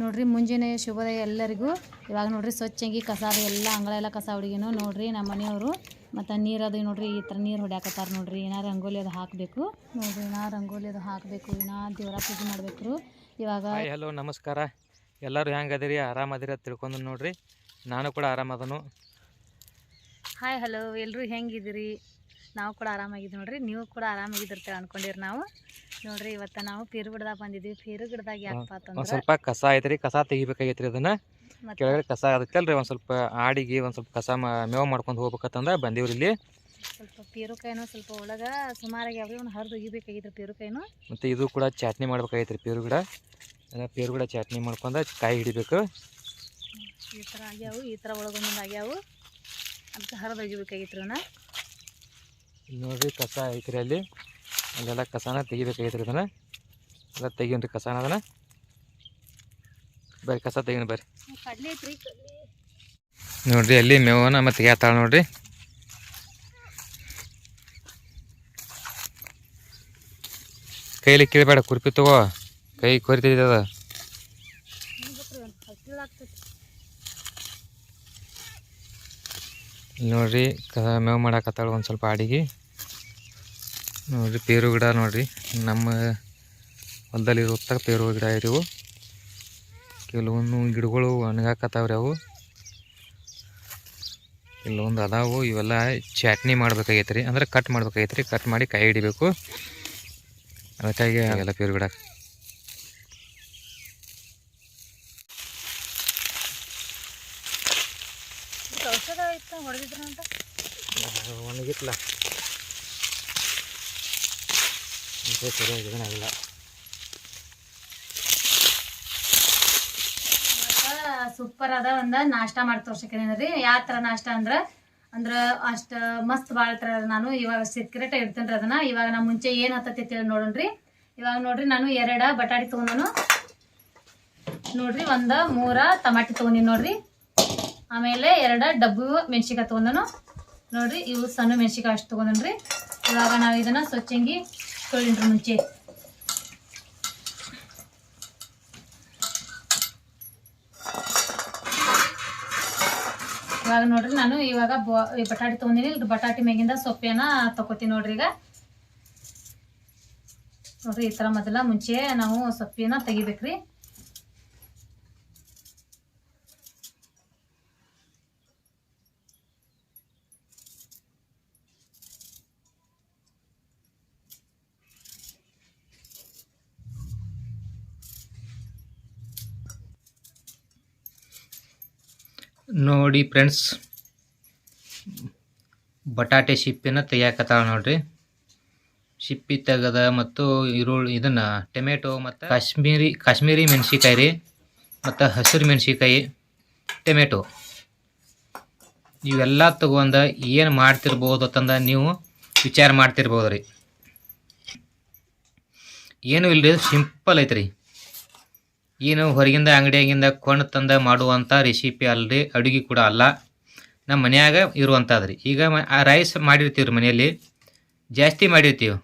ನೋಡ್ರಿ ಮುಂಜಾನೆ ಶುಭೋದಯ ಎಲ್ಲರಿಗೂ. ಇವಾಗ ನೋಡ್ರಿ ಸ್ವಚ್ಛಂಗಿ ಕಸ ಅದು ಎಲ್ಲ ಅಂಗಳ ಎಲ್ಲ ಕಸ ಹುಡುಗಿನು ನೋಡ್ರಿ ನಮ್ಮ ಮನೆಯವರು. ಮತ್ತು ನೀರು ಅದು ನೋಡ್ರಿ ಈ ಥರ ನೀರು ಹೊಡ್ಯಾಕತ್ತಾರ ನೋಡ್ರಿ. ಏನಾರು ರಂಗೋಲಿ ಅದು ಹಾಕಬೇಕು. ನೋಡ್ರಿ ನಾ ರಂಗೋಲಿ ಅದು ಹಾಕಬೇಕು. ಇನ್ನ ದೇವರ ಪೂಜೆ ಮಾಡಬೇಕು ಇವಾಗ ಹಾಯ್ ಹಲೋ ನಮಸ್ಕಾರ. ಎಲ್ಲರೂ ಹೆಂಗೆ ಅದಿರಿ? ಆರಾಮದಿರಿ ಅಂತ ತಿಳ್ಕೊಂಡು ನೋಡ್ರಿ. ನಾನು ಕೂಡ ಆರಾಮದನು ಹಾಯ್ ಹಲೋ ಎಲ್ಲರೂ ಹೆಂಗಿದ್ದೀರಿ? ನಾವು ಕೂಡ ಆರಾಮಾಗಿದ್ದೀವಿ ನೋಡ್ರಿ. ನೀವು ಕೂಡ ಆರಾಮಾಗಿದ್ದಿರ್ತೇವೆ ಅನ್ಕೊಂಡಿರಿ ನಾವು. ನೋಡ್ರಿ ಇವತ್ತು ನಾವು ಪೀರು ಗಿಡದಾಗ ಬಂದಿದ್ವಿ. ಪೀರು ಗಿಡದಾಗ ಯಾಕಪ್ಪ ಒಂದು ಅಂತಂದ್ರೆ ಸ್ವಲ್ಪ ಕಸ ಐತ್ರಿ. ಕಸ ತೆಗಿಬೇಕಾಗೈತ್ರಿ ಅದನ್ನ. ಮತ್ತೆ ಕೆಳಗಡೆ ಕಸ ಅದಕ್ಕಲ್ರಿ ಒಂದು ಸ್ವಲ್ಪ ಆಡಿಗೆ ಒಂದು ಸ್ವಲ್ಪ ಕಸ ಮ ಮೇವು ಮಾಡ್ಕೊಂಡು ಹೋಗ್ಬೇಕಂತಂದ ಬಂದೀವ್ರಿ ಇಲ್ಲಿ. ಸ್ವಲ್ಪ ಪೀರುಕಾಯಿನೂ ಸ್ವಲ್ಪ ಒಳಗ ಸುಮಾರಾಗಿ ಯಾವ ಒಂದು ಹರಿದು ಒಗಿಬೇಕಾಗಿತ್ತು ಪೀರುಕಾಯಿನೂ ಮತ್ತು ಇದು ಕೂಡ ಚಟ್ನಿ ಮಾಡ್ಬೇಕಾಗೈತ್ರಿ ಪೇರು ಗಿಡ. ಎಲ್ಲ ಪೇರು ಗಿಡ ಚಟ್ನಿ ಮಾಡ್ಕೊಂಡು ಕಾಯಿ ಹಿಡಿಬೇಕು. ಈ ಥರ ಆಗ್ಯಾವು ಈ ಥರ ಒಳಗೊಂದೊಂದು ಆಗ್ಯಾವು. ಅದಕ್ಕೆ ಹರಿದು ಒಗಿಬೇಕಾಗಿತ್ತು ಇವನ್ನ ಇಲ್ಲಿ ನೋಡ್ರಿ, ಕಸ ಐತ್ರಿ ಅಲ್ಲಿ. ಅಲ್ಲೆಲ್ಲ ಕಸನ ತೆಗಿಬೇಕಾಗೈತ್ರಿ ಅದನ್ನು. ಎಲ್ಲ ತೆಗೀನ್ರಿ ಕಸನ ಅದನ್ನು. ಬರ್ರಿ, ಕಸ ತೆಗೀನಿ ಬರ್ರಿ. ನೋಡಿರಿ, ಅಲ್ಲಿ ಮೇವನ ಮತ್ತೆ ಹೇಳ್ತಾಳೆ ನೋಡ್ರಿ. ಕೈಲಿ ಕೀಳ್ಬೇಡ ಕುರ್ಪಿ ತಗೋ. ಕೈ ಕೊರಿತೈತದ ಅದ. ನೋಡ್ರಿ ಕ ಮೇವು ಮಾಡಾಕತ್ತಾಳ ಒಂದು ಸ್ವಲ್ಪ ಅಡಿಗೆ. ನೋಡ್ರಿ ಪೇರು ಗಿಡ ನೋಡಿರಿ. ನಮ್ಮ ಹೊಲದಲ್ಲಿ ಇರುತ್ತ ಪೇರು ಗಿಡ ಇರಿವು ಕೆಲವೊಂದು ಗಿಡಗಳು ಒಣಗಾಕತ್ತಾವ್ರಿ ಅವು. ಕೆಲವೊಂದು ಅದಾವು ಇವೆಲ್ಲ ಚಟ್ನಿ ಮಾಡ್ಬೇಕಾಗೈತೆ ರೀ ಅಂದ್ರೆ ಕಟ್ ಮಾಡ್ಬೇಕಾಗೈತೆ ರೀ ಕಟ್ ಮಾಡಿ ಕೈ ಹಿಡಿಬೇಕು. ಅದಕ್ಕಾಗಿ ಎಲ್ಲ ಪೇರು ಗಿಡ. ಔಷಧ ಒಣಗಿತ್ಲ ಸರಿಯಾಗಿಲ್ಲ ಸೂಪರ್ ಅದ ಒಂದ ನಾಷ್ಟ ಮಾಡಿ ತೋರ್ಸಕೇನೇನ್ರಿ ಯಾವ ತರ ನಾಷ್ಟ ಅಂದ್ರ ಅಂದ್ರ ಅಷ್ಟ ಮಸ್ತ್ ಬಾಳ್ತಾರ ನಾನು. ಇವಾಗ ಸೀಕ್ರೆಟ್ ಇಡ್ತೇನ್ರಿ ಅದನ್ನ. ಇವಾಗ ನಾ ಮುಂಚೆ ಏನ್ ಹತ್ತತಿ ತಿಳಿ ನೋಡೋಣ್ರಿ. ಇವಾಗ ನೋಡ್ರಿ ನಾನು ಎರಡ ಬಟಾಟಿ ತಗೊಂಡನು. ನೋಡ್ರಿ ಒಂದ, ಮೂರ ಟಮಾಟಿ ತಗೊಂಡಿನಿ ನೋಡ್ರಿ. ಆಮೇಲೆ ಎರಡ ಡಬ್ಬು ಮೆಣಸಿಕಾಯಿ ತಗೊಂಡನು. ನೋಡ್ರಿ ಇವು ಸಣ್ಣ ಮೆಣಸಿಕಾಯಿ ಅಷ್ಟು ತಗೊಂಡನ್ರಿ. ಇವಾಗ ನಾವು ಇದನ್ನ ಸ್ವಚ್ಛಂಗಿ ತೊಳಿನ್ರಿ ಮುಂಚೆ. ಇವಾಗ ನೋಡ್ರಿ ನಾನು ಇವಾಗ ಬಟಾಟಿ ತೊಗೊಂಡಿನಿ. ಇಲ್ಲ ಬಟಾಟೆ ಮೇಗಿಂದ ಸೊಪ್ಪೇನ ತಗೋತೀನಿ ನೋಡ್ರಿ ಈಗ. ನೋಡ್ರಿ, ಈ ಥರ ಮೊದಲ ಮುಂಚೆ ನಾವು ಸೊಪ್ಪಿನ ತೆಗಿಬೇಕ್ರಿ. ನೋಡಿ ಫ್ರೆಂಡ್ಸ್ ಬಟಾಟೆ ಸಿಪ್ಪಿನ ತೆಗಿಯಾಕತ್ತಾಳ ನೋಡ್ರಿ. ಸಿಪ್ಪಿ ತೆಗದ ಮತ್ತು ಈರುಳ್ಳಿ ಇದನ್ನ ಟೊಮೆಟೊ ಮತ್ತು ಕಾಶ್ಮೀರಿ ಕಾಶ್ಮೀರಿ ಮೆಣಸಿಕಾಯಿ ರೀ, ಮತ್ತು ಹಸಿರು ಮೆಣಸಿಕಾಯಿ ಟೊಮೆಟೊ. ಇವೆಲ್ಲ ತಗೊಂಡ ಏನು ಮಾಡ್ತಿರ್ಬೋದು ಅಂತಂದ ನೀವು ವಿಚಾರ ಮಾಡ್ತಿರ್ಬೋದು ರೀ ಏನು ಇಲ್ರಿ ಸಿಂಪಲ್ ಐತ್ರಿ. ಏನು ಹೊರಗಿಂದ ಅಂಗಡಿಯಾಗಿಂದ ಕೊಂಡು ತಂದ ಮಾಡುವಂಥ ರೆಸಿಪಿ ಅಲ್ಲರಿ ಅಡುಗೆ ಕೂಡ ಅಲ್ಲ. ನಮ್ಮ ಮನೆಯಾಗ ಇರುವಂಥದ್ದು ರೀ ಈಗ ಮ- ಆ ರೈಸ್ ಮಾಡಿರ್ತೀವಿ ರೀ ಮನೆಯಲ್ಲಿ. ಜಾಸ್ತಿ ಮಾಡಿರ್ತೀವಿ.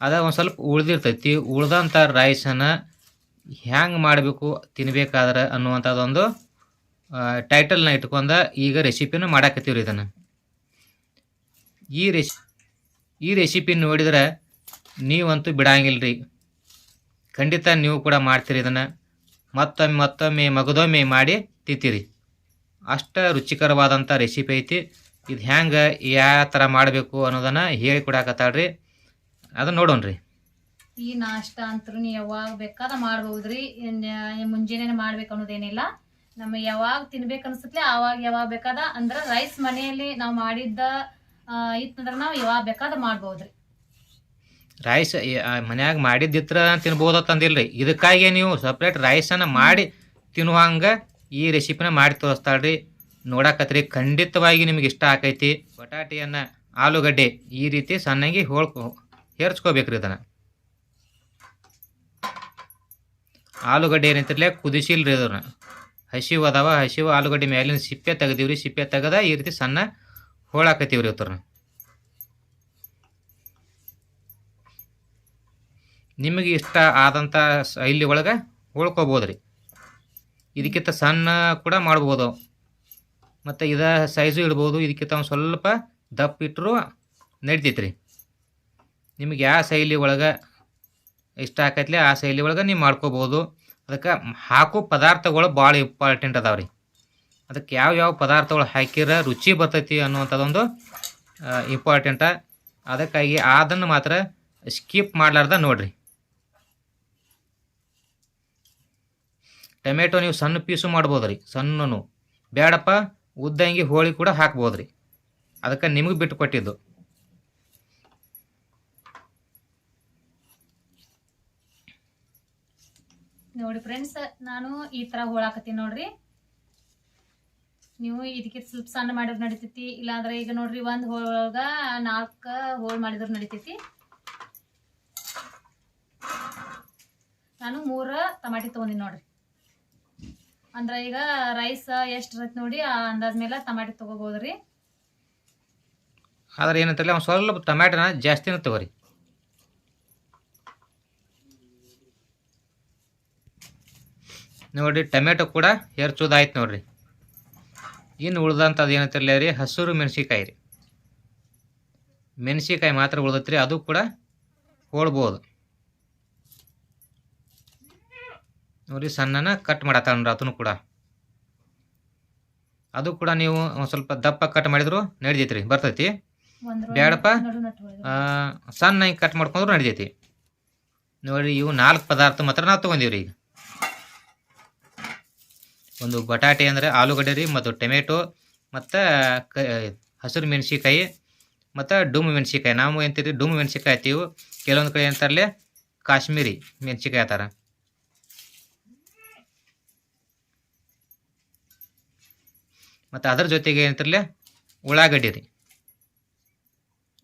ಅದ ಒಂದು ಸ್ವಲ್ಪ ಉಳ್ದಿರ್ತೈತಿ. ಉಳ್ದಂಥ ರೈಸನ್ನು ಹ್ಯಾಂಗೆ ಮಾಡಬೇಕು, ತಿನ್ಬೇಕಾದ್ರೆ ಅನ್ನುವಂಥದ್ದೊಂದು ಟೈಟಲ್ನ ಇಟ್ಕೊಂಡ ಈಗ ರೆಸಿಪಿನ ಮಾಡಾಕತ್ತೀವಿ ರೀ ಇದನ್ನು. ಈ ರೆಸಿ ಈ ರೆಸಿಪಿ ನೋಡಿದ್ರೆ ನೀವಂತೂ ಬಿಡಂಗಿಲ್ಲ ರೀ ಖಂಡಿತ ನೀವು ಕೂಡ ಮಾಡ್ತೀರಿ ಇದನ್ನು. ಮತ್ತೊಮ್ಮೆ ಮತ್ತೊಮ್ಮೆ ಮಗದೊಮ್ಮೆ ಮಾಡಿ ತಿಂತೀರಿ. ಅಷ್ಟು ರುಚಿಕರವಾದಂಥ ರೆಸಿಪಿ ಐತಿ. ಇದು ಹೆಂಗೆ ಯಾವ ಥರ ಮಾಡಬೇಕು ಅನ್ನೋದನ್ನು ಹೇಳಿ ಕೊಡಾಕತ್ತಾಳ್ರಿ ನೋಡೋಣ ನೋಡೋಣ್ರಿ. ಈ ನಾಷ್ಟ ಅಂತೂ ಯಾವಾಗ ಬೇಕಾದ ಮಾಡ್ಬೋದ್ರಿ ರೀ ಮುಂಜಾನೆ ಮಾಡ್ಬೇಕು ಅನ್ನೋದೇನಿಲ್ಲ. ನಮಗೆ ಯಾವಾಗ ತಿನ್ಬೇಕು ಅನ್ಸುತ್ತೆ ಆವಾಗ ಯಾವಾಗ ಬೇಕಾದ ಅಂದ್ರೆ ರೈಸ್ ಮನೆಯಲ್ಲಿ ನಾವು ಮಾಡಿದ್ದ ಇತ್ತಂದ್ರೆ ನಾವು ಯಾವಾಗ ಬೇಕಾದ ಮಾಡ್ಬೋದ್ರಿ ರೈಸ್ ಮನ್ಯಾಗ ಮಾಡಿದ್ದಿತ್ರ ತಿನ್ಬೋದು ತಂದಿಲ್ರಿ. ಇದಕ್ಕಾಗಿ ನೀವು ಸಪ್ರೇಟ್ ರೈಸನ್ನು ಮಾಡಿ ತಿನ್ನುವಂಗೆ ಈ ರೆಸಿಪಿನ ಮಾಡಿ ತೋರಿಸ್ತಾಳ್ರಿ. ನೋಡಾಕತ್ರಿ, ಖಂಡಿತವಾಗಿ ನಿಮಗೆ ಇಷ್ಟ ಆಕೈತಿ. ಬಟಾಟಿಯನ್ನು ಆಲೂಗಡ್ಡೆ ಈ ರೀತಿ ಸಣ್ಣಗೆ ಹೋಳ್ಕೊ, ಹೇರ್ಚ್ಕೋಬೇಕ್ರಿ ಇದನ್ನು. ಆಲೂಗಡ್ಡೆ ಏನೈತಿರ್ಲೆ ಕುದಿಸಿಲ್ರಿ ಅದನ್ನ ಹಸಿವು ಅದಾವ, ಹಸಿವು ಆಲೂಗಡ್ಡೆ ಮೇಲಿನ ಸಿಪ್ಪೆ ತೆಗ್ದೀವ್ರಿ. ಸಿಪ್ಪೆ ತೆಗೆದ ಈ ರೀತಿ ಸಣ್ಣ ಹೋಳಾಕತ್ತೀವ್ರಿ ಇವತ್ತರನ್ನ ನಿಮಗೆ ಇಷ್ಟ ಆದಂಥ ಶೈಲಿ ಒಳಗೆ ಉಳ್ಕೊಬೋದು ರೀ ಇದಕ್ಕಿಂತ ಸಣ್ಣ ಕೂಡ ಮಾಡ್ಬೋದು. ಮತ್ತು ಇದ ಸೈಜು ಇಡ್ಬೋದು. ಇದಕ್ಕಿಂತ ಒಂದು ಸ್ವಲ್ಪ ದಪ್ಪ ಇಟ್ಟರು ನಡಿತೈತೆ ರೀ ನಿಮಗೆ ಯಾವ ಶೈಲಿ ಒಳಗೆ ಇಷ್ಟ ಆಕೈತ್ಲೆ ಆ ಶೈಲಿ ಒಳಗೆ ನೀವು ಮಾಡ್ಕೋಬೋದು. ಅದಕ್ಕೆ ಹಾಕೋ ಪದಾರ್ಥಗಳು ಭಾಳ ಇಂಪಾರ್ಟೆಂಟ್ ಅದಾವೆ ರೀ ಅದಕ್ಕೆ ಯಾವ ಯಾವ ಪದಾರ್ಥಗಳು ಹಾಕಿರ ರುಚಿ ಬರ್ತೈತಿ ಅನ್ನುವಂಥದ್ದೊಂದು ಇಂಪಾರ್ಟೆಂಟ ಅದಕ್ಕಾಗಿ ಅದನ್ನು ಮಾತ್ರ ಸ್ಕಿಪ್ ಮಾಡಲಾರ್ದ ನೋಡ್ರಿ. ಟೊಮೆಟೊ ನೀವು ಸಣ್ಣ ಪೀಸು ಮಾಡ್ಬೋದು ರೀ ಸಣ್ಣನು ಬೇಡಪ್ಪ ಉದ್ದಂಗಿ ಹೋಳಿ ಕೂಡ ಹಾಕ್ಬೋದು ರೀ ಅದಕ್ಕೆ ನಿಮಗೆ ಬಿಟ್ಟು ಕೊಟ್ಟಿದ್ದು. ನೋಡಿ ಫ್ರೆಂಡ್ಸ್ ನಾನು ಈ ತರ ಹೋಳಾಕತ್ತೀನಿ ನೋಡ್ರಿ. ನೀವು ಇದಕ್ಕೆ ಸ್ವಲ್ಪ ಸಣ್ಣ ಮಾಡಿದ್ರೆ ನಡಿತೈತಿ, ಇಲ್ಲಾಂದ್ರೆ ಈಗ ನೋಡ್ರಿ ಒಂದ್ ಹೋಳೊಳಗ ನಾಲ್ಕ ಹೋಳ್ ಮಾಡಿದ್ರು ನಡಿತೈತಿ. ನಾನು ಮೂರ ಟಮಾಟಿ ತಗೊಂಡಿನಿ ನೋಡ್ರಿ. ಅಂದ್ರ ಈಗ ರೈಸ್ ಎಷ್ಟು ಇರತ್ತೆ ನೋಡಿ ಆ ಅಂದಾಜ ಮೇಲೆ ಟಮಾಟಿ ತಗೋಬಹುದ್ರಿ ಆದ್ರೆ ಏನಂತ ಒಂದು ಸ್ವಲ್ಪ ಟೊಮ್ಯಾಟೊನ ಜಾಸ್ತಿನ ತಗೋರಿ. ನೋಡ್ರಿ ಟೊಮೆಟೊ ಕೂಡ ಹೆರ್ಚೋದಾಯ್ತು ನೋಡ್ರಿ. ಇನ್ನು ಉಳ್ದಂಥದ್ದು ಏನಂತಿರಲ್ಲ ರೀ, ಹಸಿರು ಮೆಣಸಿಕಾಯಿ ರೀ. ಮೆಣಸಿಕಾಯಿ ಮಾತ್ರ ಉಳ್ದತ್ರಿ, ಅದು ಕೂಡ ಹೋಳ್ಬೋದು. ನೋಡ್ರಿ ಸಣ್ಣನ ಕಟ್ ಮಾಡತ್ತಾನ್ರಿ ಅದನ್ನು ಕೂಡ. ಅದು ಕೂಡ ನೀವು ಒಂದು ಸ್ವಲ್ಪ ದಪ್ಪ ಕಟ್ ಮಾಡಿದ್ರು ನಡಿತೈತ್ರಿ ಬರ್ತೈತಿ. ಬ್ಯಾಡಪ್ಪ. ನಡು ಸಣ್ಣ ಹಿಂಗೆ ಕಟ್ ಮಾಡ್ಕೊಂಡ್ರು ನಡಿತೈತಿ ನೋಡಿ ಇವು ನಾಲ್ಕು ಪದಾರ್ಥ ಮಾತ್ರ ನಾವು ತೊಗೊಂಡೀವ್ರಿ ಈಗ. ಒಂದು ಬಟಾಟೆ ಅಂದರೆ ಆಲೂಗಡ್ಡೆ ರೀ ಮತ್ತು ಟೊಮೆಟೊ ಮತ್ತು ಕ ಹಸಿರು ಮೆಣಸಿಕಾಯಿ ಮತ್ತು ಡುಮ್ ಮೆಣಸಿಕಾಯಿ ನಾವು ಎಂತೀರಿ ಡುಮ್ ಮೆಣಸಿಕಾಯಿ ಹತ್ತೀವಿ ಕೆಲವೊಂದು ಕಡೆ ಅಂತಾರಲ್ಲೇ ಕಾಶ್ಮೀರಿ ಮೆಣಸಿಕಾಯಿ ಆತಾರ ಮತ್ತು ಅದ್ರ ಜೊತೆಗೆ ಏನಂತಿರಲಿ ಉಳ್ಳಾಗಡ್ಡಿ ರೀ.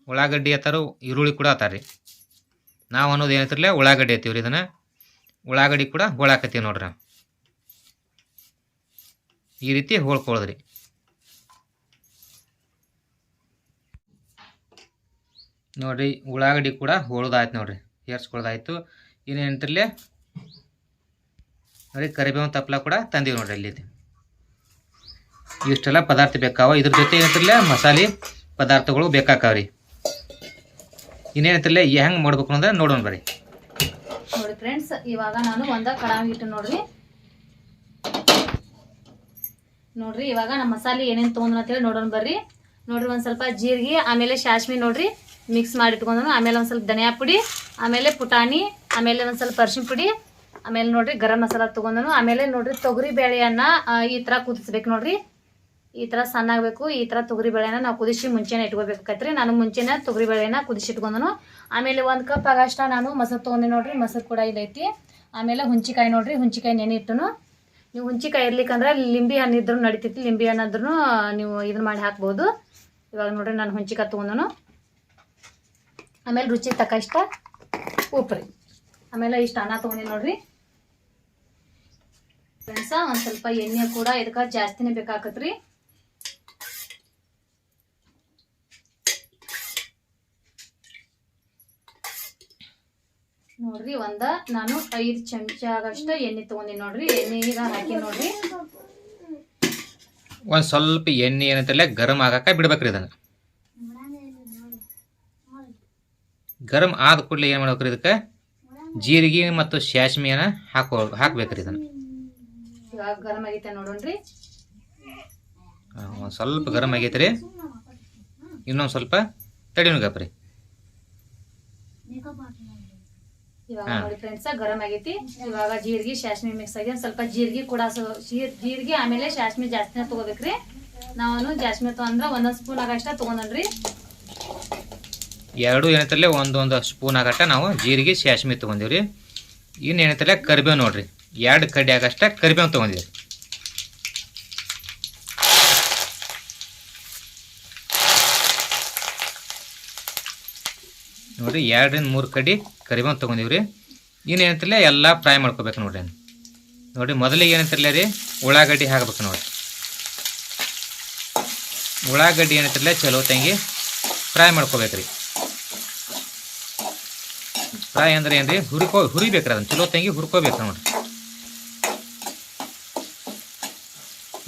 ಉಳ್ಳಾಗಡ್ಡಿ ಅತ್ತಾರು ಈರುಳ್ಳಿ ಕೂಡ ಅತ್ತಾರ ರೀ. ನಾವು ಅನ್ನೋದು ಏನಂತಿರಲಿ ಉಳ್ಳಾಗಡ್ಡಿ ಐತೀವಿ ರೀ ಇದನ್ನು. ಉಳ್ಳಾಗಡ್ಡಿ ಕೂಡ ಹೋಳಾಕತ್ತೀವಿ ನೋಡ್ರಿ ಈ ರೀತಿ ಹೋಳ್ಕೊಳ್ಳೋದ್ರಿ ನೋಡ್ರಿ, ಉಳ್ಳಾಗಡ್ಡಿ ಕೂಡ ಹೋಳ್ದಾಯ್ತು ನೋಡ್ರಿ. ಏರ್ಸ್ಕೊಳ್ದಾಯ್ತು. ಇನ್ನೇನಂತಿರ್ಲಿ ನೋಡಿ ಕರಿಬೇವಿನ ತಪ್ಪಲ ಕೂಡ ತಂದೀವಿ ನೋಡ್ರಿ ಇಲ್ಲಿ ಇಷ್ಟೆಲ್ಲ ಪದಾರ್ಥ ಬೇಕಾವ? ಇದ್ರ ಜೊತೆ ಏನಂತಿರ್ಲ ಮಸಾಲೆ ಪದಾರ್ಥಗಳು ಬೇಕಾಕಾವ್ರಿ. ಇನ್ನೇನಂತಿರ್ಲ ಹೆಂಗೆ ಮಾಡ್ಬೇಕು ಅಂದ್ರೆ ನೋಡೋಣ ಬರ್ರಿ. ನೋಡಿ ಫ್ರೆಂಡ್ಸ್ ಇವಾಗ ನಾನು ಒಂದ ಕಡಾಯಿ ಇಟ್ಟು ನೋಡ್ರಿ. ನೋಡ್ರಿ, ಇವಾಗ ನಮ್ಮ ಮಸಾಲೆ ಏನೇನು ತೊಗೊಂಡ್ರ ಅಂತೇಳಿ ನೋಡೋಣ ಬರ್ರಿ. ನೋಡ್ರಿ, ಒಂದ್ ಸ್ವಲ್ಪ ಜೀರಿಗೆ, ಆಮೇಲೆ ಶಾಶ್ಮಿ ನೋಡ್ರಿ ಮಿಕ್ಸ್ ಮಾಡಿ ಇಟ್ಕೊಂಡ್ರು ಆಮೇಲೆ ಒಂದ್ ಸ್ವಲ್ಪ ಧನಿಯಾ ಪುಡಿ, ಆಮೇಲೆ ಪುಟಾಣಿ, ಆಮೇಲೆ ಒಂದ್ ಸ್ವಲ್ಪ ಅರ್ಶಿನ ಪುಡಿ, ಆಮೇಲೆ ನೋಡ್ರಿ ಗರಂ ಮಸಾಲ ತಗೊಂಡನು ಆಮೇಲೆ ನೋಡ್ರಿ ತೊಗರಿ ಬೇಳೆಯನ್ನ ಈ ತರ ಕುದಿಸ್ಬೇಕು ನೋಡ್ರಿ. ಈ ತರ ಸಣ್ಣ ಆಗ್ಬೇಕು ಈ ತರ ತೊಗರಿ ಬೇಳೆನ ನಾವು ಕುದಿಸಿ ಮುಂಚೆನೆ ಇಟ್ಕೋಬೇಕಾಕತ್ರಿ ನಾನು ಮುಂಚೆನೆ ತೊಗರಿ ಬೇಳೆನ ಕುದಿಸಿ ಇಟ್ಕೊಂಡನು. ಆಮೇಲೆ ಒಂದು ಕಪ್ ಆಗಷ್ಟ ನಾನು ಮೊಸರು ತೊಗೊಂಡೆ ನೋಡ್ರಿ, ಮೊಸರು ಕೂಡ ಇದೈತಿ ಆಮೇಲೆ ಹುಂಚಿಕಾಯಿ ನೋಡ್ರಿ ಹುಂಚಿಕಾಯಿ ನೆನೆ ಇಟ್ಟನು. ನೀವು ಹುಂಚಿಕಾಯಿ ಇರ್ಲಿಕ್ಕಂದ್ರೆ ಲಿಂಬಿ ಹಣ್ಣು ಇದ್ರು ನಡಿತೈತಿ, ಲಿಂಬಿ ಹಣ್ಣು ನೀವು ಇದನ್ನ ಮಾಡಿ ಹಾಕ್ಬೋದು. ಇವಾಗ ನೋಡ್ರಿ ನಾನು ಹುಂಚಿಕಾಯಿ ತೊಗೊಂಡನು. ಆಮೇಲೆ ರುಚಿ ತಕ್ಕಷ್ಟ ಉಪ್ಪು ರೀ ಆಮೇಲೆ ಇಷ್ಟು ಅನ್ನ ತೊಗೊಂಡಿ ನೋಡ್ರಿ. ಫ್ರೆಂಡ್ಸ, ಒಂದು ಸ್ವಲ್ಪ ಎಣ್ಣೆ ಕೂಡ ಇದಕ್ಕೆ ಜಾಸ್ತಿನೇ ಬೇಕಾಕತ್ರಿ. ನೋಡ್ರಿ ಒಂದ ನಾನು ಐದು ಚಮಚ ಆಗಷ್ಟ ಎಣ್ಣೆ ತಗೊಂಡಿನಿ ನೋಡ್ರಿ ಎಣ್ಣೆ ಈಗ ಹಾಕಿ ನೋಡ್ರಿ. ಒಂದ್ ಸ್ವಲ್ಪ ಎಣ್ಣೆ ಏನಂತಲ್ಲೇ ಗರಂ ಆಗಾಕ ಬಿಡ್ಬೇಕ್ರಿ ಇದನ್ನು. ಗರಂ ಆದ ಕೂಡಲೇ ಏನು ಮಾಡ್ಬೇಕ್ರಿ ಇದಕ್ಕೆ? ಜೀರಿಗೆ ಮತ್ತು ಸಾಸ್ಮಿಯನ್ನ ಹಾಕೋ ಹಾಕ್ಬೇಕ್ರಿ ಇದನ್ನ. ಗರಂ ಆಗೈತೆ ನೋಡೋಣ್ರಿ. ಒಂದು ಸ್ವಲ್ಪ ಗರಂ ಆಗೈತೆ ರೀ. ಇನ್ನೊಂದು ಸ್ವಲ್ಪ ತಡಿನುಗಪ್ಪ ಇವಾಗ. ನೋಡಿ ಫ್ರೆಂಡ್ಸ್ ಗರಂ ಆಗೈತಿ. ಇವಾಗ ಜೀರಿಗೆ ಶಾಸ್ಮಿ ಮಿಕ್ಸ್ ಆಗಿ ಸ್ವಲ್ಪ ಜೀರಿಗೆ ಕೂಡ ಜೀರಿಗೆ ಆಮೇಲೆ ಶಾಸ್ಮಿ ಜಾಸ್ತಿನ ತಗೋಬೇಕ್ರಿ. ನಾನು ಜಾಸ್ಮಿ ತಗೊಂಡ್ರ ಒಂದೊಂದ್ ಸ್ಪೂನ್ ಆಗಷ್ಟ ತಗೊಂಡ್ರಿ ಎರಡು ಏನೈತಲ್ಲೇ ಒಂದೊಂದು ಸ್ಪೂನ್ ಆಗಟ್ಟ ನಾವು ಜೀರಿಗೆ ಶಾಸ್ಮಿ ತಗೊಂಡಿವ್ರಿ. ಇನ್ನು ಏನೈತಲ್ಲ ಕರಿಬೇವು ನೋಡ್ರಿ. ಎರಡು ಕಡ್ಡಿ ಆಗಷ್ಟ ಕರಿಬೇವು ತೊಗೊಂಡಿವ್ರಿ. ನೋಡ್ರಿ, ಎರಡರಿಂದ ಮೂರು ಕಡೆ ಕರಿಬೇವು ರೀ ಇನ್ನು ಏನಂತಿಲ್ಲ ಎಲ್ಲ ಫ್ರೈ ಮಾಡ್ಕೋಬೇಕು ನೋಡ್ರಿ ನೋಡಿ ಮೊದಲಿಗೆ ಏನಂತಿರಲ್ಲ ರೀ, ಉಳ್ಳಾಗಡ್ಡಿ ಹಾಕ್ಬೇಕು ನೋಡ್ರಿ. ಉಳ್ಳಾಗಡ್ಡಿ ಏನಂತಿರಲ್ಲ ಚಲೋ ತಂಗಿ ಫ್ರೈ ಮಾಡ್ಕೋಬೇಕು ರೀ ಫ್ರೈ ಅಂದ್ರೆ ರೀ ಹುರಿಕೋ, ಹುರಿಬೇಕ್ರಿ ಅದನ್ನು, ಚಲೋ ತಂಗಿ ಹುರ್ಕೋಬೇಕು ನೋಡ್ರಿ.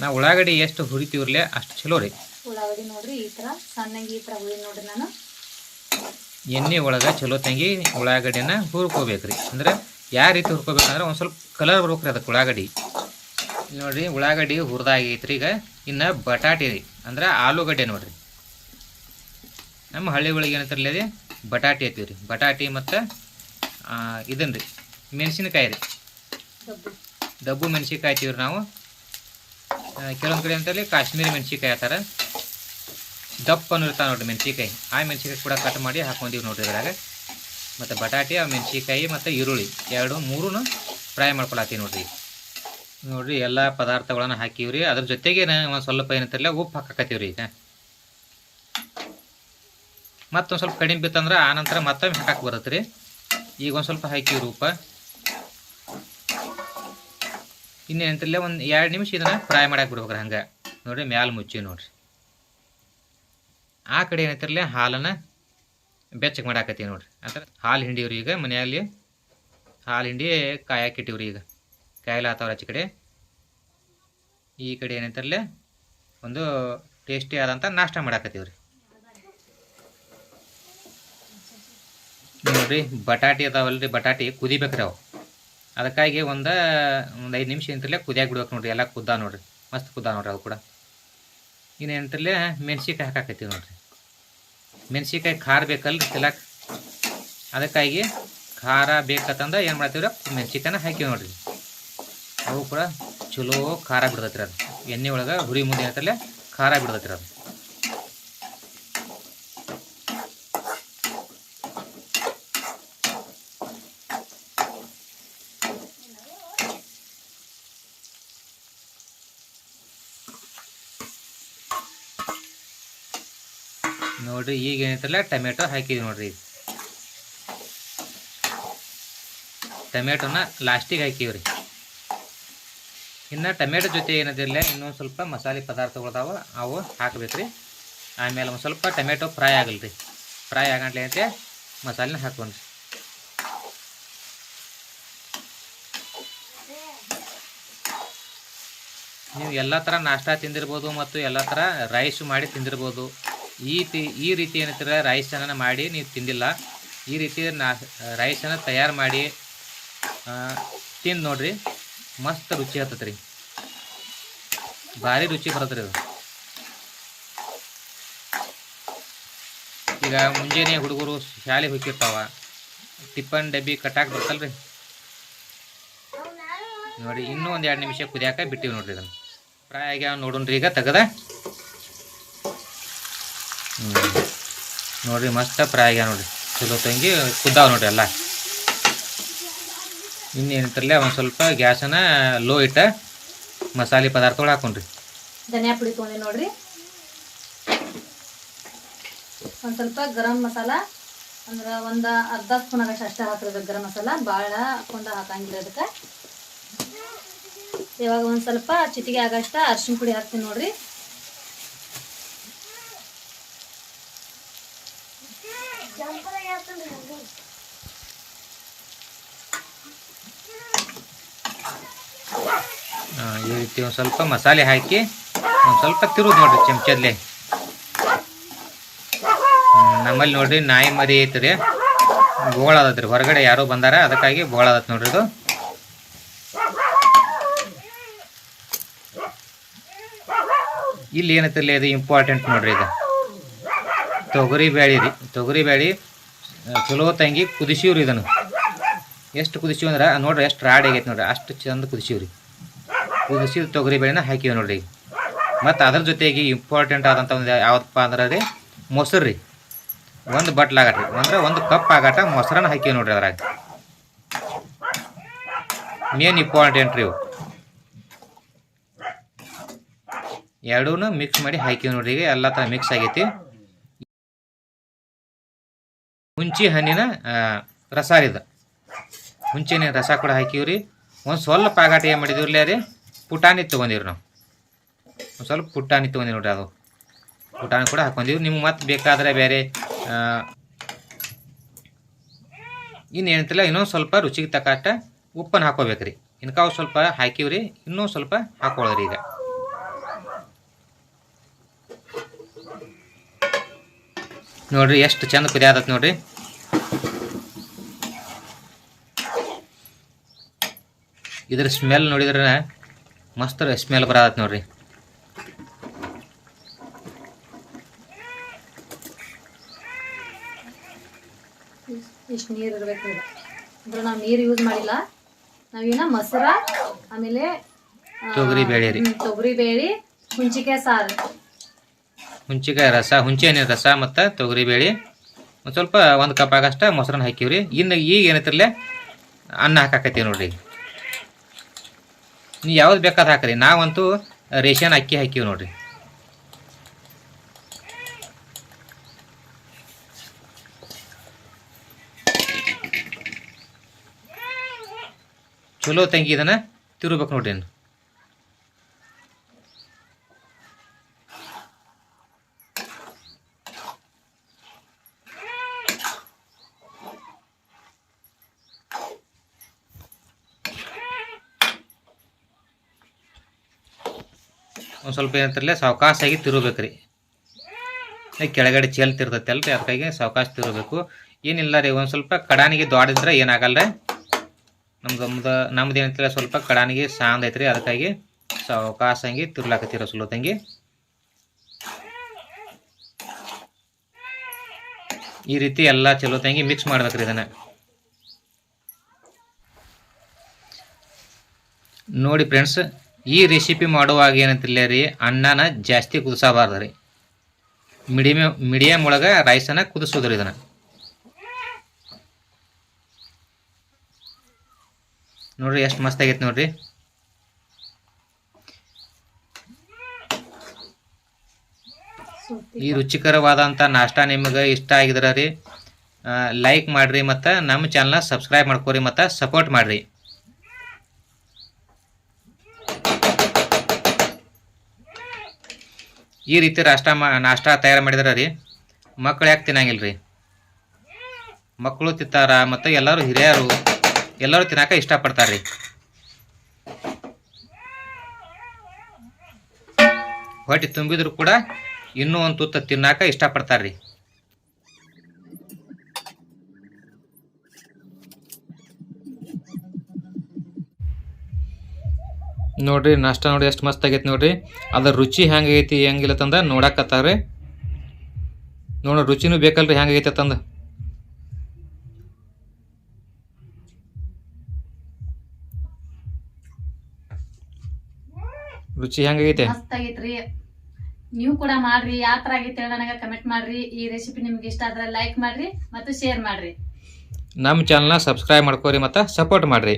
ನಾವು ಉಳ್ಳಾಗಡ್ಡಿ ಎಷ್ಟು ಹುರಿತೀವ್ರಲ್ಲೇ, ಅಷ್ಟು ಚಲೋ ರೀ. ಉಳ್ಳಾಗಡ್ಡಿ ನೋಡ್ರಿ, ಈ ಥರ ಸಣ್ಣಗೆ ಈ ಥರ ಹುಳಿ ನೋಡ್ರಿ ನಾನು. ಎಣ್ಣೆ ಒಳಗೆ ಚಲೋ ತಂಗಿ ಉಳ್ಳಾಗಡ್ಡಿನ ಹುರ್ಕೋಬೇಕ್ರಿ. ಅಂದ್ರೆ ಯಾವ ರೀತಿ ಹುರ್ಕೋಬೇಕಂದ್ರೆ ಒಂದು ಸ್ವಲ್ಪ ಕಲರ್ ಬರ್ಬೇಕ್ರಿ ಅದಕ್ಕೆ ಉಳ್ಳಾಗಡ್ಡಿ. ನೋಡಿರಿ ಉಳ್ಳಾಗಡ್ಡಿ ಹುರಿದಾಗೈತ್ರಿ ಈಗ. ಇನ್ನು ಬಟಾಟೆ ರೀ. ಅಂದ್ರೆ ಆಲೂಗಡ್ಡೆ ನೋಡಿರಿ. ನಮ್ಮ ಹಳ್ಳಿ ಒಳಗೆ ಏನಂತಾರಲ್ಲ ರೀ ಬಟಾಟಿ ಐತಿವಿ ರೀ. ಬಟಾಟಿ ಮತ್ತು ಇದನ್ನ ರೀ. ಮೆಣಸಿನಕಾಯಿ ರೀ. ದಬ್ಬು ಡಬ್ಬು ಮೆಣಸಿನ್ಕಾಯಿ ಹಾಕ್ತೀವಿ ರೀ ನಾವು ಕೆಲವೊಂದು ಕಡೆ ಅಂತಲ್ಲಿ ಕಾಶ್ಮೀರಿ ಮೆಣಸಿನ್ಕಾಯಿ ಹಾಕ್ತಾರ ದಪ್ಪನು ಇರ್ತಾವೆ ನೋಡಿರಿ ಮೆಣಸಿನ್ಕಾಯಿ. ಆ ಮೆಣ್ಸಿಕಾಯಿ ಕೂಡ ಕಟ್ ಮಾಡಿ ಹಾಕೊಂಡಿವಿ ನೋಡಿರಿ ಇದ್ರಾಗ. ಮತ್ತು ಬಟಾಟೆ, ಆ ಮೆಣ್ಸಿಕಾಯಿ ಮತ್ತು ಈರುಳ್ಳಿ ಎರಡು ಮೂರೂ ಫ್ರೈ ಮಾಡ್ಕೊಳತ್ತೀವಿ ನೋಡಿರಿ. ನೋಡಿರಿ ಎಲ್ಲ ಪದಾರ್ಥಗಳನ್ನು ಹಾಕಿವಿ ರೀ ಅದ್ರ ಜೊತೆಗೆ ಒಂದು ಸ್ವಲ್ಪ ಏನಂತಾರಲ್ಲ ಉಪ್ಪು ಹಾಕಾಕತ್ತೀವಿ ರೀ ಈಗ. ಮತ್ತೊಂದು ಸ್ವಲ್ಪ ಕಡಿಮೆ ಬಿತ್ತಂದ್ರೆ ಆ ನಂತರ ಮತ್ತೊಮ್ಮೆ ಹಾಕಕ್ಕೆ ಬರುತ್ತೆ ರೀ ಈಗ ಒಂದು ಸ್ವಲ್ಪ ಹಾಕಿವಿ ಉಪ್ಪು. ಇನ್ನೇನಂತಿಲ್ಲ ಒಂದು ಎರಡು ನಿಮಿಷ ಇದನ್ನು ಫ್ರೈ ಮಾಡಕ್ಕೆ ಬಿಡ್ಬೇಕ್ರಿ ಹಂಗೆ. ನೋಡಿರಿ ಮ್ಯಾಲ ಮುಚ್ಚಿ ನೋಡ್ರಿ. ಆ ಕಡೆ ಏನೈತಿರಲಿ, ಹಾಲನ್ನು ಬೆಚ್ಚಗೆ ಮಾಡಾಕತ್ತೀವಿ ನೋಡ್ರಿ. ಅಂದ್ರೆ ಹಾಲು ಹಿಂಡಿವ್ರಿ ಈಗ, ಮನೆಯಲ್ಲಿ ಹಾಲು ಹಿಂಡಿ ಕಾಯಾಕಿಟ್ಟಿವ್ರಿ ಈಗ. ಕಾಯಿಲಾತವ್ರ ಆಚೆ ಕಡೆ. ಈ ಕಡೆ ಏನೈತಿರಲಿ, ಒಂದು ಟೇಸ್ಟಿ ಆದಂಥ ನಾಷ್ಟ ಮಾಡಾಕತ್ತೀವ್ರಿ. ನೋಡ್ರಿ, ಬಟಾಟಿ ಅದಾವಲ್ರಿ, ಬಟಾಟಿ ಕುದಿಬೇಕ್ರಿ ಅವು. ಅದಕ್ಕಾಗಿ ಒಂದು ಒಂದು ಐದು ನಿಮಿಷ ಇಂತಲೇ ಕುದಿಯಾಗಿ ಬಿಡ್ಬೇಕು ನೋಡ್ರಿ, ಎಲ್ಲ ಕುದ್ದ ನೋಡ್ರಿ, ಮಸ್ತ್ ಕುದ್ದ ನೋಡ್ರಿ ಅವು ಕೂಡ. ಇನ್ನೇನಂತಲೇ ಮೆಣ್ಸಿಕಾಯಿ ಹಾಕಾಕತ್ತೀವಿ ನೋಡ್ರಿ. ಮೆಣ್ಸಿಕಾಯಿ ಖಾರ ಬೇಕಲ್ರಿ ತಿಲಕ್? ಅದಕ್ಕಾಗಿ ಖಾರ ಬೇಕತ್ತಂದ್ರೆ ಏನು ಮಾಡ್ತೀವಿ ಮೆಣಸಿನ್ಕಾಯಿನ ಹಾಕಿವಿ ನೋಡ್ರಿ. ಅವು ಕೂಡ ಚಲೋ ಖಾರ ಬಿಡ್ತೈತ್ರಿ ಅದು. ಎಣ್ಣೆ ಒಳಗೆ ಹುರಿ ಮುಂದೆ ಏನತ್ತಲ್ಲೇ ಖಾರ ಬಿಡ್ತೈತ್ರಿ ಅದು. ನೋಡ್ರಿ, ಈಗ ಏನೈತಲ್ಲ, ಟೊಮೆಟೊ ಹಾಕಿದ್ವಿ ನೋಡ್ರಿ. ಟೊಮೆಟೊನ ಲಾಸ್ಟಿಗೆ ಹಾಕಿವ್ರಿ. ಇನ್ನು ಟೊಮೆಟೊ ಜೊತೆ ಇಲ್ಲ ಇನ್ನೊಂದು ಸ್ವಲ್ಪ ಮಸಾಲೆ ಪದಾರ್ಥಗಳದಾವ, ಅವು ಹಾಕಬೇಕ್ರಿ. ಆಮೇಲೆ ಒಂದು ಸ್ವಲ್ಪ ಟೊಮೆಟೊ ಫ್ರೈ ಆಗಲ್ರಿ. ಫ್ರೈ ಆಗಂಟ್ಲೆ ಅಂತ ಮಸಾಲೆನ ಹಾಕೊಂಡ್ರಿ ನೀವು ಎಲ್ಲ ಥರ ನಾಷ್ಟ ತಿಂದಿರ್ಬೋದು ಮತ್ತು ಎಲ್ಲ ಥರ ರೈಸ್ ಮಾಡಿ ತಿಂದಿರ್ಬೋದು. ಈ ತಿ, ಈ ರೀತಿ ಏನಂತೀರ ರೈಸನ್ನು ಮಾಡಿ ನೀವು ತಿಂದಿಲ್ಲ. ಈ ರೀತಿ ನಾ ರೈಸನ್ನು ತಯಾರು ಮಾಡಿ ತಿಂದು ನೋಡ್ರಿ, ಮಸ್ತ್ ರುಚಿ ಹತ್ತತ್ ರೀ ಭಾರಿ ರುಚಿ ಬರತ್ರಿ ಅದು. ಈಗ ಮುಂಜಾನೆ ಹುಡುಗರು ಶಾಲೆಗೆ ಹೋಗಿರ್ತಾವ, ಟಿಫನ್ ಡಬ್ಬಿ ಕಟ್ಟಾಕ್ ಬರ್ತಲ್ರಿ. ನೋಡಿ, ಇನ್ನೂ ಒಂದು ಎರಡು ನಿಮಿಷ ಕುದಿಯಾಕ ಬಿಟ್ಟಿವಿ ನೋಡ್ರಿ ಇದನ್ನು. ಫ್ರೈ ಆಗ್ಯಾವ ನೋಡೋಣ್ರಿ ಈಗ, ತೆಗದ. ಹ್ಞೂ ನೋಡ್ರಿ, ಮಸ್ತ್ ಫ್ರೈ ಆಗ್ಯಾವ ನೋಡ್ರಿ. ಚಲೋ ತಂಗಿ, ಕುದ್ದಾವ ನೋಡ್ರಿ ಎಲ್ಲ. ಇನ್ನೇನಂತಾರಲ್ಲ ಒಂದು ಸ್ವಲ್ಪ ಗ್ಯಾಸನ್ನ ಲೋ ಇಟ್ಟ ಮಸಾಲೆ ಪದಾರ್ಥಗಳು ಹಾಕೊಂಡ್ರಿ. ಧನಿಯಾ ಪುಡಿ ತೊಗೊಂಡಿ ನೋಡ್ರಿ. ಒಂದು ಸ್ವಲ್ಪ ಗರಂ ಮಸಾಲ, ಅಂದ್ರೆ ಒಂದು ಅರ್ಧ ಸ್ಪೂನ್ ಆಗಷ್ಟು ಅಷ್ಟೇ ಹಾಕಿರ್ಬೇಕು ಗರಂ ಮಸಾಲ. ಭಾಳ ಹಾಕೊಂಡು ಹಾಕಂಗಿಲ್ಲ ಅದಕ್ಕೆ. ಇವಾಗ ಒಂದು ಸ್ವಲ್ಪ ಚಿಟಿಗೆ ಆಗಷ್ಟ ಅರ್ಶಿನ ಪುಡಿ ಹಾಕ್ತೀನಿ ನೋಡ್ರಿ ಆ, ಈ ರೀತಿ ಒಂದು ಸ್ವಲ್ಪ ಮಸಾಲೆ ಹಾಕಿ ಒಂದು ಸ್ವಲ್ಪ ತಿರುವುದು ನೋಡ್ರಿ ಚಮಚದಲ್ಲಿ ನಮ್ಮಲ್ಲಿ ನೋಡ್ರಿ ನಾಯಿ ಮರಿ ಐತ್ರಿ. ಬೋಳ ಅದತ್ರಿ, ಹೊರಗಡೆ ಯಾರೋ ಬಂದಾರ, ಅದಕ್ಕಾಗಿ ಬೋಳ ಅದತ್ ನೋಡ್ರಿ ಇದು. ಇಲ್ಲಿ ಏನೈತಿರ್ಲಿ ಇದು ಇಂಪಾರ್ಟೆಂಟ್ ನೋಡ್ರಿ ಇದು. ತೊಗರಿ ಬ್ಯಾಳಿ ರೀ, ತೊಗರಿ ಬ್ಯಾಳಿ ಚಲೋ ತಂಗಿ ಕುದಿಸಿವ್ರಿ ಇದನ್ನು. ಎಷ್ಟು ಕುದಿಸಿವಂದ್ರೆ ನೋಡ್ರಿ, ಎಷ್ಟು ರಾಡ್ ಆಗೈತೆ ನೋಡ್ರಿ, ಅಷ್ಟು ಚಂದ ಕುದಿಸಿವ್ರಿ ಕುದಿಸಿದ ತೊಗರಿ ಬೇಳೆನ ಹಾಕಿವಿ ನೋಡ್ರಿ. ಮತ್ತು ಅದ್ರ ಜೊತೆಗೆ ಇಂಪಾರ್ಟೆಂಟ್ ಆದಂಥ ಒಂದು ಯಾವ್ದಪ್ಪ ಅಂದ್ರೆ ರೀ ಮೊಸರು ರೀ ಒಂದು ಬಟ್ಲಾಗಟ್ರಿ ಅಂದ್ರೆ ಒಂದು ಕಪ್ ಆಗಟ ಮೊಸರನ್ನ ಹಾಕಿವಿ ನೋಡ್ರಿ ಅದ್ರಾಗ. ಮೇನ್ ಇಂಪಾರ್ಟೆಂಟ್ ರೀ ಇವು. ಎರಡೂ ಮಿಕ್ಸ್ ಮಾಡಿ ಹಾಕಿವಿ ನೋಡ್ರಿ ಈಗ, ಎಲ್ಲ ಥರ ಮಿಕ್ಸ್ ಆಗೈತಿ. ಹುಂಚಿ ಹಣ್ಣಿನ ರಸ ಇದು. ಹುಂಚಿ ಹಣ್ಣಿನ ರಸ ಕೂಡ ಹಾಕಿವ್ರಿ. ಒಂದು ಸ್ವಲ್ಪ ಆಗಾಟ ಏನು ಮಾಡಿದಿವ್ರಲ್ಲ ರೀ? ಪುಟಾಣಿ ತೊಗೊಂಡಿವ್ರಿ ನಾವು. ಸ್ವಲ್ಪ ಪುಟಾಣಿ ತೊಗೊಂಡಿವಿ ನೋಡ್ರಿ ಅದು. ಪುಟಾಣಿ ಕೂಡ ಹಾಕೊಂಡಿವಿ. ನಿಮ್ಗೆ ಮತ್ತೆ ಬೇಕಾದ್ರೆ ಬೇರೆ ಇನ್ನು ಏನಂತಿಲ್ಲ ಇನ್ನೊಂದು ಸ್ವಲ್ಪ ರುಚಿಗೆ ತಕ್ಕಷ್ಟ ಉಪ್ಪನ್ನು ಹಾಕೋಬೇಕ್ರಿ. ಇನ್ಕಾವು ಸ್ವಲ್ಪ ಹಾಕಿವ್ರಿ, ಇನ್ನೂ ಸ್ವಲ್ಪ ಹಾಕೊಳ್ಳೋರಿ ಈಗ. ನೋಡ್ರಿ ಎಷ್ಟು ಚಂದ ಕುದಿ ಆದತ್ ನೋಡ್ರಿ. ಇದ್ರ ಸ್ಮೆಲ್ ನೋಡಿದ್ರೆ ಮಸ್ತ್ ಸ್ಮೆಲ್ ಬರತ್ ನೋಡ್ರಿ. ಇಷ್ಟು ನೀರು ಇರ್ಬೇಕು ಇದು ಅಂದ್ರೆ ನಾವು ನೀರು ಯೂಸ್ ಮಾಡಿಲ್ಲ. ನಾವೇನ ಮೊಸರ ಆಮೇಲೆ ತೊಗರಿ ಬೇಳೆ ರೀ. ತೊಗರಿ ಬೇಳೆ ಹುಂಚಿಕಾಯಿ ಸಾರು. ಹುಂಚಿಕಾಯಿ ರಸ ಹುಂಚಿ ಹಣ್ಣಿನ ರಸ ಮತ್ತು ತೊಗರಿಬೇಳೆ ಒಂದು ಸ್ವಲ್ಪ ಒಂದು ಕಪ್ ಆಗಷ್ಟ ಮೊಸರನ್ನ ಹಾಕಿವ್ರಿ. ಇನ್ನು ಈಗ ಏನೈತಿರ್ಲೆ ಅನ್ನ ಹಾಕಾಕತ್ತೀವಿ ನೋಡ್ರಿ. ನೀವು ಯಾವ್ದು ಬೇಕಾದ ಹಾಕ್ರಿ. ನಾವಂತೂ ರೇಷನ್ ಅಕ್ಕಿ ಹಾಕಿವಿ ನೋಡ್ರಿ. ಚಲೋ ತಂಗಿ ಇದನ್ನ ತಿರುಬೇಕು ನೋಡ್ರಿ ಇನ್ನು. ಒಂದು ಸ್ವಲ್ಪ ಏನಂತಾರಲ್ಲ ಸಾವಕಾಸಾಗಿ ತಿರುಬೇಕ್ರಿ ಈ ಕೆಳಗಡೆ ಚೇಲ್ ತಿರ್ತೈತೆ ಅಲ್ರಿ ಅದಕ್ಕಾಗಿ ಸಾವಕಾಶ ತಿರುಬೇಕು ಏನಿಲ್ಲ ರೀ, ಒಂದು ಸ್ವಲ್ಪ ಕಡಾನಿಗೆ ದೊಡ್ಡಿದ್ರೆ ಏನಾಗಲ್ಲ ನಮ್ದು ನಮ್ದು ನಮ್ದು ಏನಂತಿಲ್ಲ ಸ್ವಲ್ಪ ಕಡಾನಿಗೆ ಸಾಂದ್ ಐತ್ರಿ ಅದಕ್ಕಾಗಿ ಸಾವಕಾಸಂಗಿ ತಿರ್ಲಾಕತ್ತೀರ ಸ್ಲೋ ತಂಗಿ ಈ ರೀತಿ ಎಲ್ಲ ಚಲೋ ತಂಗಿ ಮಿಕ್ಸ್ ಮಾಡ್ಬೇಕ್ರಿ ಇದನ್ನ. ನೋಡಿ ಫ್ರೆಂಡ್ಸ್ ಈ ರೆಸಿಪಿ ಮಾಡುವಾಗ ಏನಂತಿಲ್ಲ ರೀ? ಅನ್ನನ ಜಾಸ್ತಿ ಕುದಿಸಬಾರ್ದು ರೀ ಮಿಡಿಯಮ್ ಮೀಡಿಯಮ್ ಒಳಗೆ ರೈಸನ್ನು ಕುದಿಸೋದ್ರಿ ಇದನ್ನು. ನೋಡ್ರಿ ಎಷ್ಟು ಮಸ್ತ್ ಆಗೈತೆ ನೋಡ್ರಿ. ಈ ರುಚಿಕರವಾದಂಥ ನಾಷ್ಟ ನಿಮಗೆ ಇಷ್ಟ ಆಗಿದ್ರೆ ರೀ ಲೈಕ್ ಮಾಡಿರಿ ಮತ್ತು ನಮ್ಮ ಚಾನಲ್ನ ಸಬ್ಸ್ಕ್ರೈಬ್ ಮಾಡ್ಕೋರಿ ಮತ್ತು ಸಪೋರ್ಟ್ ಮಾಡಿರಿ. ಈ ರೀತಿ ರಾಷ್ಟ ಮಾ ನಾಷ್ಟ ತಯಾರು ಮಾಡಿದ್ರೆ ರೀ. ಮಕ್ಕಳು ಯಾಕೆ ತಿನ್ನಂಗಿಲ್ಲ ಮಕ್ಕಳು ತಿಂತಾರ ಮತ್ತು ಎಲ್ಲರೂ ಹಿರಿಯರು ಎಲ್ಲರೂ ತಿನ್ನಕ ಇಷ್ಟಪಡ್ತಾರೆ ರೀ ಹೊಟ್ಟೆ ತುಂಬಿದ್ರು ಕೂಡ ಇನ್ನೂ ಒಂದು ತುತ್ತ ತಿನ್ನಾಕ ಇಷ್ಟಪಡ್ತಾರೆ ರೀ ನೋಡ್ರಿ ನಾಷ್ಟ ನೋಡಿ ಎಷ್ಟು ಮಸ್ತ್ ಆಗೈತಿ ನೋಡ್ರಿ. ಅದ್ರ ರುಚಿ ಹೆಂಗೈತಿ ಹೆಂಗಿಲ್ಲ ತಂದ ನೋಡಾಕತ್ತಾರೆ ನೋಡ ರುಚಿನೂ ಬೇಕಲ್ರಿ ಹೆಂಗೈತೆ ತಂದ. ರುಚಿ ಹೆಂಗೈತೆ ನೀವು ಕೂಡ ಮಾಡ್ರಿ ಯಾವ ತರ ಆಗೈತೆ ನನಗೆ ಕಮೆಂಟ್ ಮಾಡ್ರಿ. ಈ ರೆಸಿಪಿ ನಿಮ್ಗೆ ಇಷ್ಟ ಆದ್ರೆ ಲೈಕ್ ಮಾಡ್ರಿ ಮತ್ತು ಶೇರ್ ಮಾಡ್ರಿ. ನಮ್ಮ ಚಾನಲ್ನ ಸಬ್ಸ್ಕ್ರೈಬ್ ಮಾಡ್ಕೋರಿ ಮತ್ತು ಸಪೋರ್ಟ್ ಮಾಡ್ರಿ.